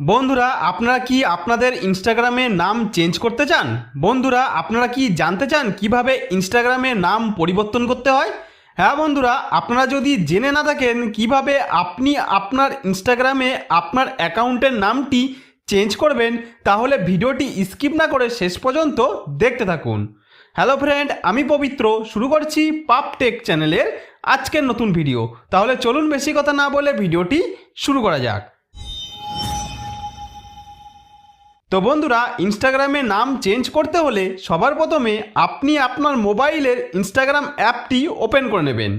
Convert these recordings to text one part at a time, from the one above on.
বন্ধুরা, আপনারা কি আপনাদের ইনস্টাগ্রামে নাম চেঞ্জ করতে চান? বন্ধুরা, আপনারা কি জানতে চান কীভাবে ইনস্টাগ্রামে নাম পরিবর্তন করতে হয়? হ্যাঁ বন্ধুরা, আপনারা যদি জেনে না থাকেন কীভাবে আপনি আপনার ইনস্টাগ্রামে আপনার অ্যাকাউন্টের নামটি চেঞ্জ করবেন, তাহলে ভিডিওটি স্কিপ না করে শেষ পর্যন্ত দেখতে থাকুন। হ্যালো ফ্রেন্ড আমি পবিত্র। শুরু করছি পাপ টেক চ্যানেলের আজকের নতুন ভিডিও। তাহলে চলুন বেশি কথা না বলে ভিডিওটি শুরু করা যাক। তো বন্ধুরা ইনস্টাগ্রামে নাম চেঞ্জ করতে হলে সবার প্রথমে আপনি আপনার মোবাইলের ইনস্টাগ্রাম অ্যাপটি ওপেন করে নেবেন।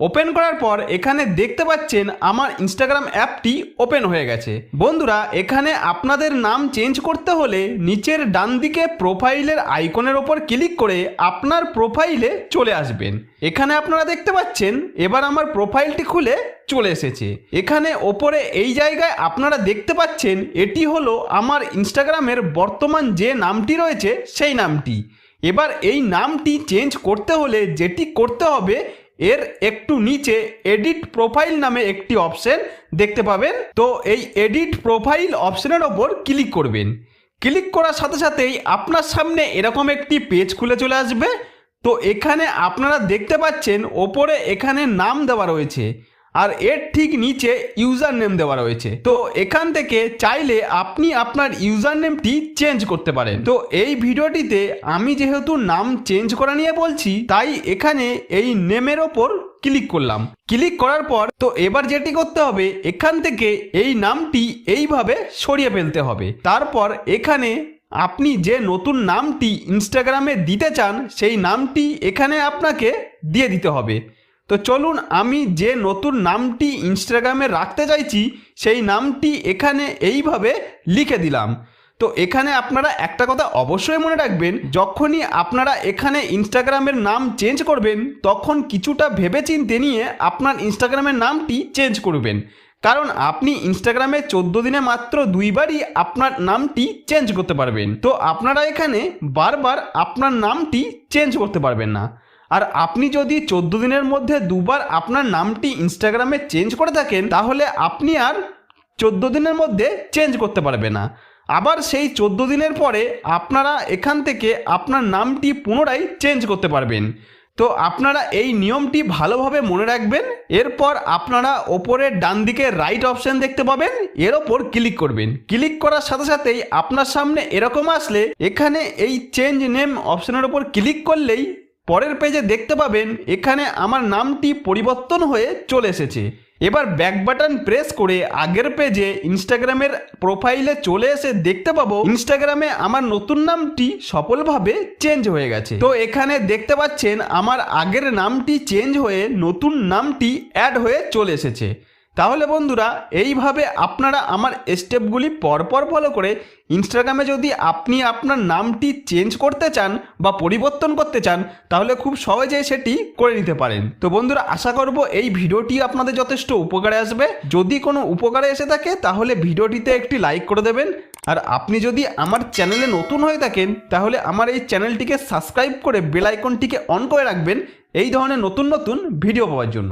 ওপেন করার পর এখানে দেখতে পাচ্ছেন আমার ইনস্টাগ্রাম অ্যাপটি ওপেন হয়ে গেছে। বন্ধুরা, এখানে আপনাদের নাম চেঞ্জ করতে হলে নিচের ডান দিকে প্রোফাইলের আইকনের ওপর ক্লিক করে আপনার প্রোফাইলে চলে আসবেন। এখানে আপনারা দেখতে পাচ্ছেন, এবার আমার প্রোফাইলটি খুলে চলে এসেছে। এখানে ওপরে এই জায়গায় আপনারা দেখতে পাচ্ছেন, এটি হলো আমার ইনস্টাগ্রামের বর্তমান যে নামটি রয়েছে, সেই নামটি। এবার এই নামটি চেঞ্জ করতে হলে যেটি করতে হবে এর একটু নিচে এডিট প্রোফাইল নামে একটি অপশন দেখতে পাবেন। তো এই এডিট প্রোফাইল অপশনের ওপর ক্লিক করবেন। ক্লিক করার সাথে সাথেই আপনার সামনে এরকম একটি পেজ খুলে চলে আসবে। তো এখানে আপনারা দেখতে পাচ্ছেন, ওপরে এখানে নাম দেওয়া রয়েছে। আর এর ঠিক নিচে ইউজার নেম দেওয়া রয়েছে। তো এখান থেকে চাইলে আপনি আপনার ইউজার নেমটি চেঞ্জ করতে পারেন। তো এই ভিডিওটিতে আমি যেহেতু নাম চেঞ্জ করা নিয়ে বলছি, তাই এখানে এই নেমের ওপর ক্লিক করলাম। ক্লিক করার পর, তো এবার যেটি করতে হবে, এখান থেকে এই নামটি এইভাবে সরিয়ে ফেলতে হবে। তারপর এখানে আপনি যে নতুন নামটি ইনস্টাগ্রামে দিতে চান, সেই নামটি এখানে আপনাকে দিয়ে দিতে হবে। তো চলুন আমি যে নতুন নামটি ইনস্টাগ্রামে রাখতে চাইছি, সেই নামটি এখানে এইভাবে লিখে দিলাম। তো এখানে আপনারা একটা কথা অবশ্যই মনে রাখবেন, যখনই আপনারা এখানে ইনস্টাগ্রামের নাম চেঞ্জ করবেন, তখন কিছুটা ভেবেচিন্তে নিয়ে আপনার ইনস্টাগ্রামের নামটি চেঞ্জ করবেন। কারণ আপনি ইনস্টাগ্রামে চোদ্দ দিনে মাত্র দুইবারই আপনার নামটি চেঞ্জ করতে পারবেন। তো আপনারা এখানে বারবার আপনার নামটি চেঞ্জ করতে পারবেন না। আর আপনি যদি চোদ্দ দিনের মধ্যে দুবার আপনার নামটি ইনস্টাগ্রামে চেঞ্জ করে থাকেন, তাহলে আপনি আর চোদ্দ দিনের মধ্যে চেঞ্জ করতে পারবে না। আবার সেই চোদ্দ দিনের পরে আপনারা এখান থেকে আপনার নামটি পুনরায় চেঞ্জ করতে পারবেন। তো আপনারা এই নিয়মটি ভালোভাবে মনে রাখবেন, এরপর আপনারা ওপরের ডান দিকে রাইট অপশন দেখতে পাবেন, এর ওপর ক্লিক করবেন। ক্লিক করার সাথে সাথেই আপনার সামনে এরকম আসলে, এখানে এই চেঞ্জ নেম অপশনের ওপর ক্লিক করলেই পরের পেজে দেখতে পাবেন, এখানে আমার নামটি পরিবর্তন হয়ে চলে এসেছে। এবার ব্যাক বাটন প্রেস করে আগের পেজে ইনস্টাগ্রামের প্রোফাইলে চলে এসে দেখতে পাবো ইনস্টাগ্রামে আমার নতুন নামটি সফলভাবে চেঞ্জ হয়ে গেছে। তো এখানে দেখতে পাচ্ছেন, আমার আগের নামটি চেঞ্জ হয়ে নতুন নামটি অ্যাড হয়ে চলে এসেছে। তাহলে বন্ধুরা, এইভাবে আপনারা আমার স্টেপগুলি পরপর ফলো করে ইনস্টাগ্রামে যদি আপনি আপনার নামটি চেঞ্জ করতে চান বা পরিবর্তন করতে চান, তাহলে খুব সহজেই সেটি করে নিতে পারেন। তো বন্ধুরা, আশা করব এই ভিডিওটি আপনাদের যথেষ্ট উপকারে আসবে। যদি কোনো উপকারে এসে থাকে, তাহলে ভিডিওটিতে একটি লাইক করে দেবেন। আর আপনি যদি আমার চ্যানেলে নতুন হয়ে থাকেন, তাহলে আমার এই চ্যানেলটিকে সাবস্ক্রাইব করে বেলাইকনটিকে অন করে রাখবেন। এই ধরনের নতুন নতুন ভিডিও পাওয়ার জন্য।